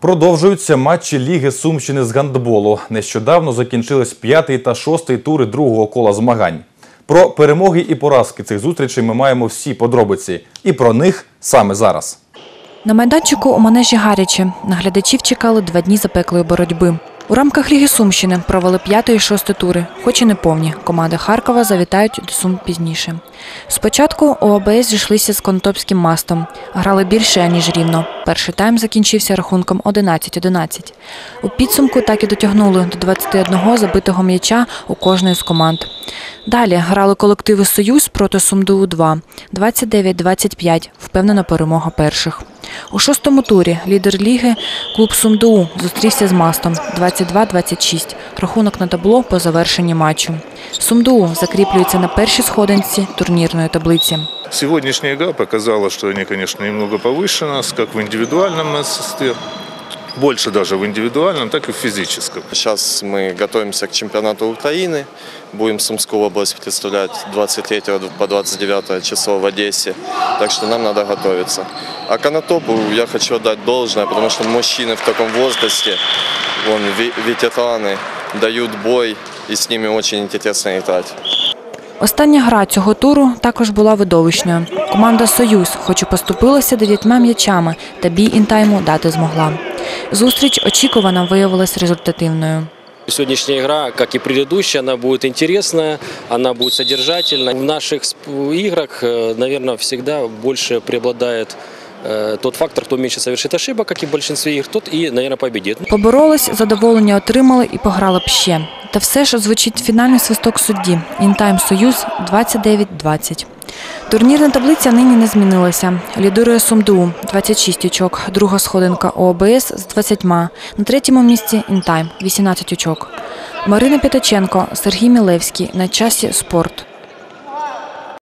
Продовжуються матчі Ліги Сумщини з гандболу. Нещодавно закінчились п'ятий та шостий тури другого кола змагань. Про перемоги і поразки цих зустрічей ми маємо всі подробиці. І про них саме зараз. На майданчику у манежі гаряче. На глядачів чекали два дні запеклої боротьби. У рамках Ліги Сумщини провели п'ятий і шостий тури, хоч і не повні. Команди Харкова завітають до Сум пізніше. Спочатку у ОБС зійшлися з Конотопським мастом. Грали більше, ніж рівно. Перший тайм закінчився рахунком 11-11. У підсумку так і дотягнули до 21 забитого м'яча у кожної з команд. Далі грали колективи Союз проти Сумду 2 29-25. Впевнена перемога перших. У шостому турі лідер ліги клуб Сумду зустрівся з мастом 22-26. Рахунок на табло по завершенні матчу. Сумду закріплюється на першій сходинці турнірної таблиці. Сегодняшняя игра показала, что они, конечно, немного повыше нас, в индивидуальном мастерстве, больше даже в индивидуальном, так и в физическом. Сейчас мы готовимся к чемпионату Украины. Будем Сумскую область представлять 23 по 29 число в Одессе. Так что нам надо готовиться. А Конотопу я хочу отдать должное, потому что мужчины в таком возрасте, вон, ве- ветераны, дают бой, и с ними очень интересно играть. Остання гра цього туру також була видовищною. Команда Союз, хоч і поступилася дев'ятьма м'ячами, та бій інтайму дати змогла. Зустріч очікувана виявилась результативною. Сегодняшняя игра, как и предыдущая, она будет интересная, она будет содержательна. В наших играх, наверное, всегда больше преобладает тот фактор, кто меньше совершит ошибок, как и в большинстве игр, тот и, наверное, победит. Поборолись, задоволення отримали і пограли б ще. Та все ж звучить фінальний свисток судді. Інтайм Союз 29-20. Турнірна таблиця нині не змінилася. Лідирує Сумду 26 очок, друга сходинка ОБС з 20. На третьому місці Інтайм 18 очок. Марина П'ятаченко, Сергій Мілевський на часі спорт.